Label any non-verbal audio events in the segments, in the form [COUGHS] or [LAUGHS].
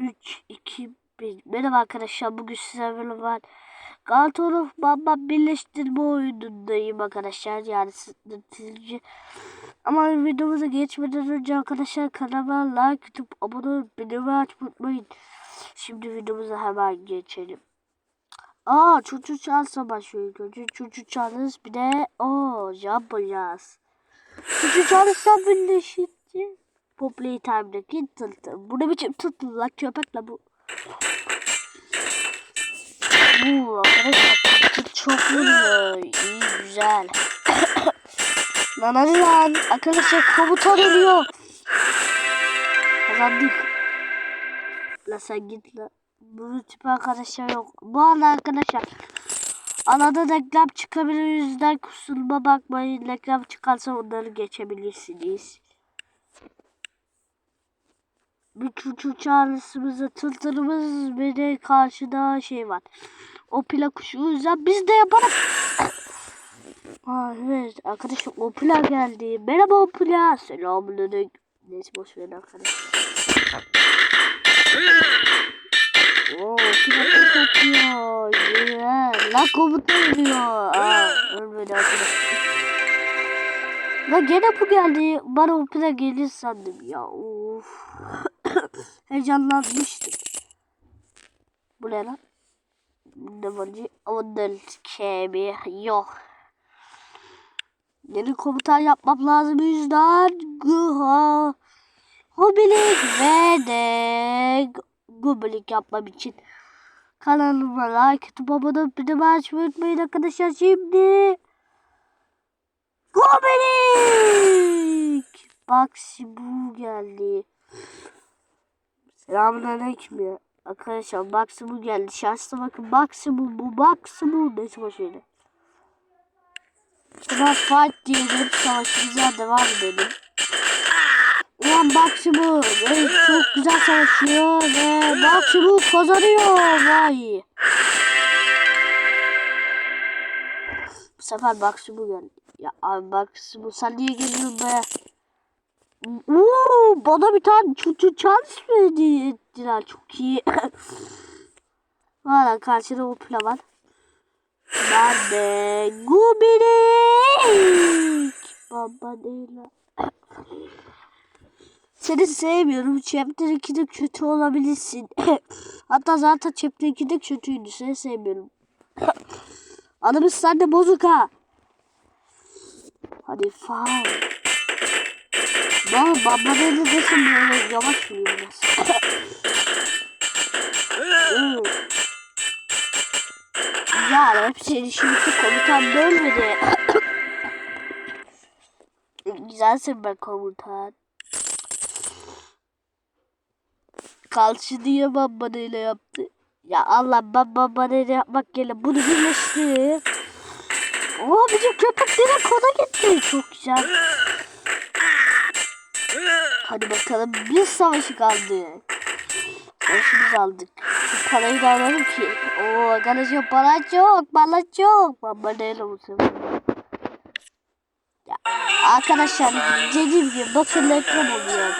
3, 2, 1. Merhaba arkadaşlar. Bugün sizlerle ben Galatasaray Bamba birleştirme oyunundayım arkadaşlar. Yani sizce. Ama videomuza geçmeden önce arkadaşlar kanalıma like atıp abone olup bildirimi açmayı unutmayın. Şimdi videomuza hemen geçelim. Aa çocuk çalsa başlıyor ilk önce. Çocuk çalırız bir de o yapacağız. Çocuk çalırsa birleşince. Bu Playtime'daki tıltı. Bu ne biçim tıltı lan köpekle bu. Bu arkadaşlar çok vuruyor. İyi güzel. [COUGHS] lan lan. Arkadaşlar komutan ölüyor. Kazandık. La sen git la. Bu tip arkadaşlar yok. Bu arada arkadaşlar. Arada reklam çıkabilir yüzden kusuruma bakmayın. Reklam çıkarsa onları geçebilirsiniz. Çocuk çağrısımızda tıltırımız bir de karşıda şey var. O pila kuşu yüzden biz de yapalım. [COUGHS] Aa, evet arkadaşlar o pila geldi. Merhaba o pila. Selamünaleyküm. Neyse boş verin arkadaşlar. Oo pila kuş atıyor. Güzel. La komuta ölüyor. Aa ölmedi arkadaşlar. La gene bu geldi. Bana o pila gelir sandım ya. Of. [COUGHS] Heyecanlanmıştım. Bu ne lan? Ki? Onun kemi yok. Yeni komutan yapmam lazım yüzden. Guha. Hobilik ve de gubilik yapmam için kanalıma like atıp abone olup bildirim açmayı unutmayın arkadaşlar şimdi. Gubilik. Bak bu geldi. Selamünaleyküm ya. Arkadaşlar maksimum geldi. Şanslı bakın maksimum bu. Neyse boşverin. İşte ben fight diyelim savaşımıza devam edelim. Ulan maksimum evet, çok güzel savaşıyor ve maksimum kazanıyor. Vay. Bu sefer maksimum geldi. Ya abi maksimum sen niye geliyorsun be? Oo, bana bir tane çuçu çans verdi ettiler çok iyi. [LAUGHS] Valla karşıda o pila var. Ben de Gubirik. Baba değil. [LAUGHS] Seni sevmiyorum. Chapter 2'de kötü olabilirsin. [LAUGHS] Hatta zaten Chapter 2'de kötüydü. Seni sevmiyorum. Adımız sende bozuk ha. Hadi fine. Baba dedi desin böyle yavaş yürüyor biraz. Ya hepsi şimdi komutan bölmedi. [COUGHS] Güzelsin ben komutan. Kalçı diye babanıyla yaptı. Ya Allah ben babanıyla yapmak yerine bunu birleşti. Oo bizim köpek direkt ona gitti. Çok güzel. Hadi bakalım bir savaşı kaldı. Savaşımızı aldık. Şu parayı da alalım ki. Oo arkadaşlar para çok para çok. Baba neyle bu sefer. Arkadaşlar dediğim gibi bakın reklam oluyor.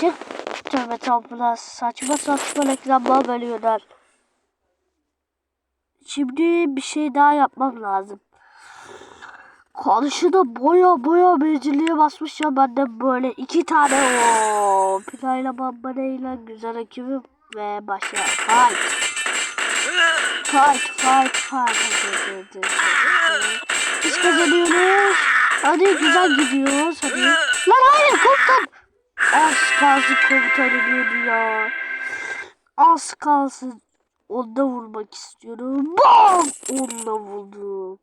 Çık. Tövbe tövbe saçma saçma reklamlar veriyorlar. Şimdi bir şey daha yapmam lazım. Karşıda boya boya meciliye basmış ya benden böyle iki tane o Pilayla bambanayla güzel ekibim ve başla fight. Fight fight fight. Biz kazanıyoruz. Hadi güzel gidiyoruz hadi. Lan hayır komutan. Az kalsın komutan ölüyordu ya. Az kalsın. Onda vurmak istiyorum. Bam! Onunla vurdum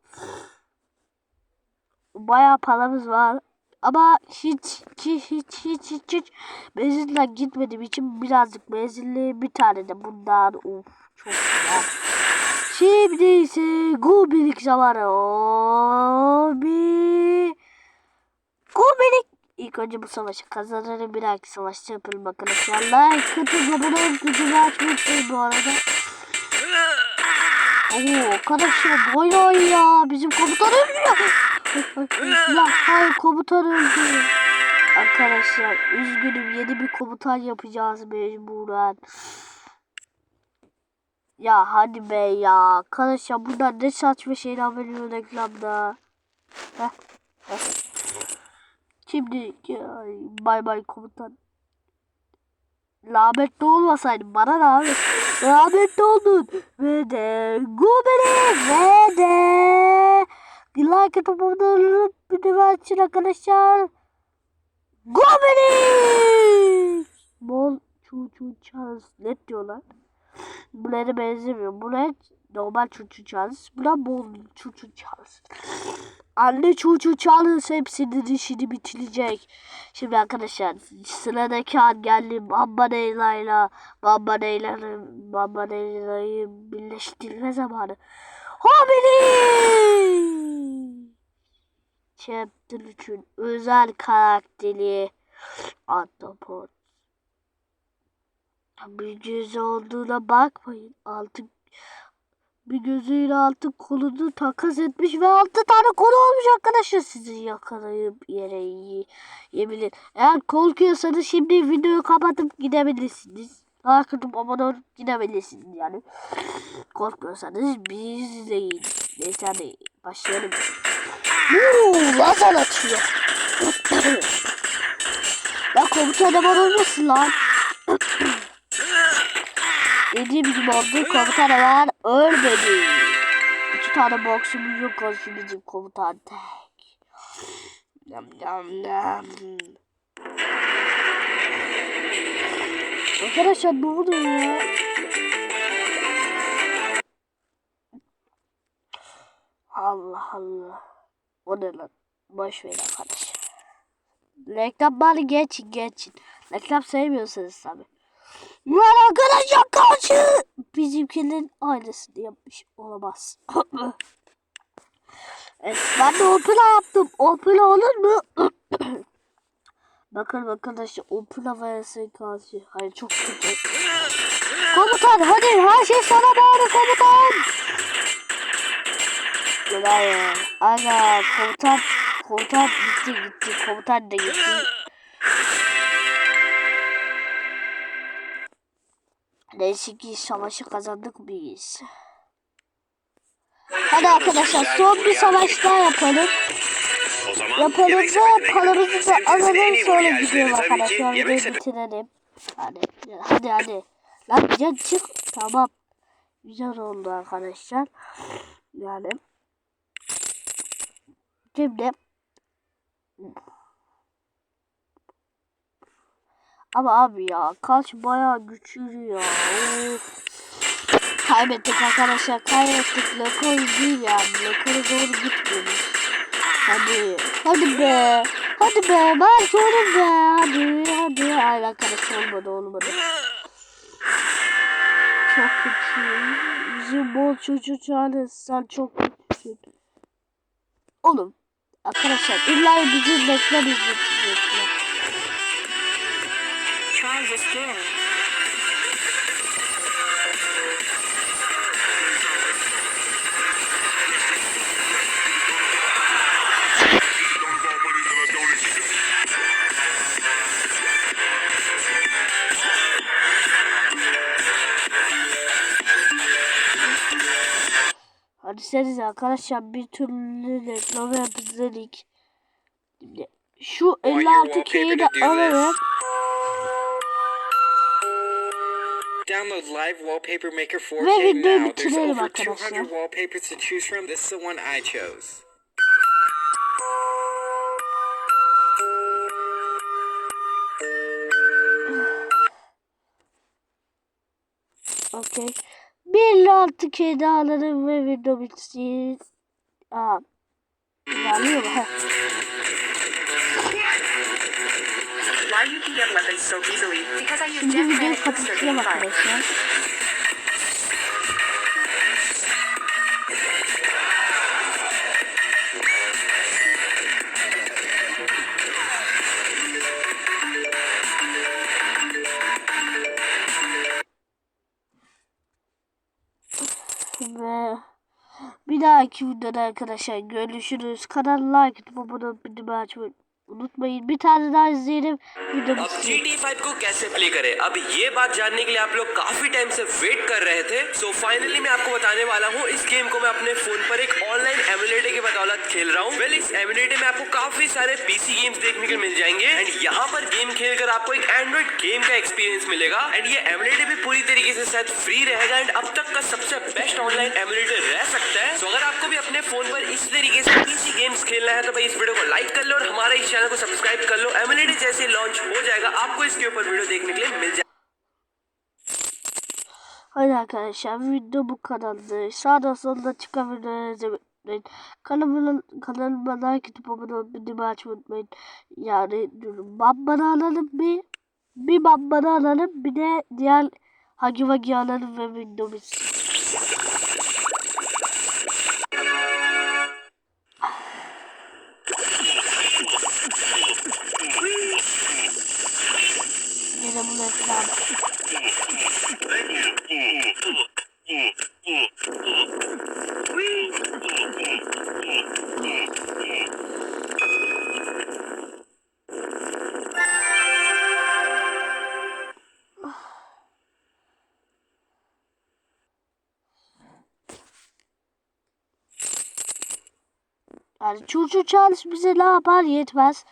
bayağı paramız var. Ama hiç hiç hiç hiç hiç, hiç benzinle gitmediğim için birazcık benzinli bir tane de bundan of çok güzel. Şimdi ise Gubilik zamanı. Obi. Gubilik. İlk önce bu savaşı kazanırım. Bir dahaki savaşta yapalım arkadaşlar. Like, kötü abone gücünü açmayı bu arada. Oo arkadaşlar bayağı ya. Bizim komutan ölüyor. Lan hayır komutan öldü. arkadaşlar. Üzgünüm yeni bir komutan yapacağız mecburen. Ya hadi be ya. Arkadaşlar bunlar ne saçma şeyler veriyor reklamda. Heh. Heh. Şimdi ya, bay bay komutan. Rahmetli olmasaydın bana ne abi? Rahmetli oldun. Ve de Guberi ve de like atıp abone bir açın arkadaşlar. Guberi! Bol çu çu çaz. Ne diyorlar? Bunlara benzemiyor. Buna normal çu çu çaz. Buna bol çu çu çaz. Anne çu çu çaz hepsinin işini bitirecek. Şimdi arkadaşlar sıradaki an geldi Bamba Leyla'yla Bamba Leyla'nın Bamba Leyla'yı birleştirme zamanı. Homini! Chapter 3'ün özel karakteri Autobot. Bir göz olduğuna bakmayın. Altı bir gözüyle altı kolunu takas etmiş ve altı tane kolu olmuş arkadaşlar. Sizi yakalayıp yere yiyebilir. Eğer korkuyorsanız şimdi videoyu kapatıp gidebilirsiniz. Arkadaşım abone olup gidebilirsiniz yani. Korkmuyorsanız biz izleyin. Neyse hadi başlayalım. Uuu lazer atıyor. ya komutan aman olmasın lan. Dediğim gibi oldu komutan var ölmedi. İki tane boksumuz yok olsun bizim komutan tek. Yam yam yam. Arkadaşlar ne oluyor ya? Allah Allah. O ne lan? Boş ver arkadaşlar. Reklamları geçin geçin. Reklam sevmiyorsanız tabii. Lan arkadaşlar karşı bizimkilerin ailesini yapmış olamaz. [LAUGHS] evet, ben de opera yaptım. Opera olur mu? [CLEARS THROAT] bakın arkadaşlar opera vs karşı. Hayır çok kötü. Komutan hadi her şey sana bağlı komutan. Güzel. Ana komutan komutan gitti gitti. Komutan da gitti. Neyse ki savaşı kazandık biz. Hadi arkadaşlar son bir savaş daha yapalım. Yemek da paramızı da alalım sonra gidiyorum arkadaşlar. sepeti. bitirelim. Hadi hadi hadi. Lan can çık. Tamam. Güzel oldu arkadaşlar. Yani. Şimdi. Ama abi ya kaç bayağı güçlü ya. Of. Kaybettik arkadaşlar kaybettik. Lekor değil yani. Lekora doğru gitmiyoruz. Hadi. Hadi be. Hadi be. Ben oğlum be. Hadi. Hadi. Hayır arkadaşlar olmadı olmadı. Çok kötü. Bizim bol çocuk yani sen çok kötüsün. Oğlum. Arkadaşlar illa bizi reklam izletecekler. Try this again. Siz arkadaşlar bir türlü reklam yapacağız. Şimdi şu Want your 56 K'yi de this? Download Live Wallpaper Maker 4K Ve videoyu bitirelim arkadaşlar. 200 [SIGHS] wallpapers to choose from. This is the one I chose. Okey. 56 K'yi alırım ve video bitsin. Aa. Yanıyor mu? Heh. Why you can get weapons so easily? Because I use Şimdi videoyu kapatacağım arkadaşlar. Dahaki videoda arkadaşlar görüşürüz. Kanala like atıp abone bildirim açmayı unutmayın. Bir tane daha izleyelim. अब G T five को कैसे प्ले करें? अब ये बात जानने के लिए आप लोग काफ़ी टाइम से वेट कर रहे थे। सो फाइनली मैं आपको बताने वाला हूँ इस गेम को मैं अपने फ़ोन पर एक ऑनलाइन एमुलेटर की बदौलत खेल रहा हूँ। वेल इस एमुलेटर में आपको काफ़ी सारे पीसी गेम्स देखने को मिल जाएँगे। एंड यहाँ पर गेम खेलकर आपको एक एंड्रॉइड गेम का एक्सपीरियंस मिलेगा। एंड ये एमुलेटर भी पूरी तरीके से शायद फ्री रहेगा। एंड अब तक का सबसे बेस्ट ऑनलाइन एमुलेटर रह सकता है। सो अगर आपको भी अपने फ़ोन पर इस तरीके से पीसी गेम्स खेलना है तो भाई इस वीडियो को लाइक कर लो और हमारे इस चैनल को सब्सक्राइब कर लो एमुलेटर जैसे लॉन्च हो जाएगा आपको इसके ऊपर वीडियो देखने के लिए मिल जाएगा Hadi arkadaşlar video bu kadardı. Sağda solda çıkan videoları izlemeyi unutmayın. Kanalıma, kanalıma like atıp abone olup bildirimi açmayı unutmayın. Yani bambana alalım bir. Bir bambana alalım bir de diğer hagi vagi alalım ve videomuz. Yani Çurcu Charles bize ne yapar yetmez.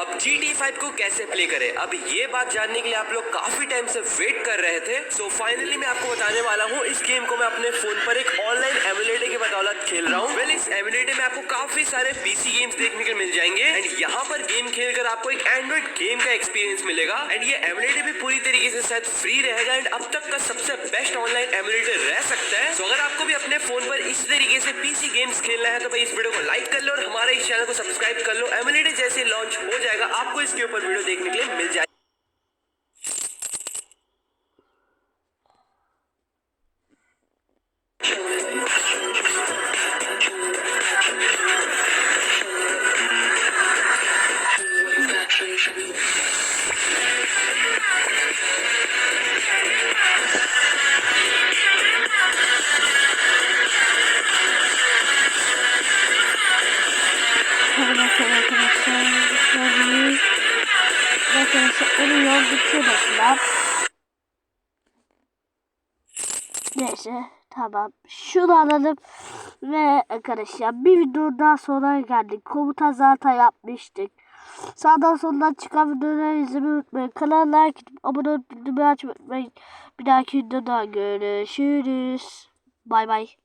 अब G T five को कैसे प्ले करें अब ये बात जानने के लिए आप लोग काफ़ी टाइम से वेट कर रहे थे। सो so, फाइनली मैं आपको बताने वाला हूँ इस गेम को मैं अपने फ़ोन पर एक ऑनलाइन एमुलेटर की बदौलत खेल रहा हूँ। वेल इस एमुलेटर में आपको काफ़ी सारे पीसी गेम्स देखने को मिल जाएँगे। एंड यहाँ पर गेम खेलकर आपको एक एंड्रॉइड गेम का एक्सपीरियंस मिलेगा। एंड ये एमुलेटर भी पूरी तरीके से शायद फ्री रहेगा। एंड अब तक का सबसे बेस्ट ऑनलाइन एमुलेटर रह सकता है। सो अगर आपको भी अपने फ़ोन पर इस तरीके से पीसी गेम्स खेलना है तो भाई इस वीडियो को लाइक कर लो और हमारे इस चैनल को सब्सक्राइब कर लो। एमुलेटर जैसे लॉन्च हो जाएगा आपको इसके ऊपर वीडियो देखने के लिए मिल जाएगा। Arkadaşlar yol bitirmediler. Neyse tamam. Şunu alalım. Ve arkadaşlar bir video daha sonra geldik. Komuta zaten yapmıştık. Sağdan soldan çıkan videoları izlemeyi unutmayın. Kanala like atıp abone olup bildirimleri açmayı unutmayın. Bir dahaki videoda görüşürüz. Bay bay.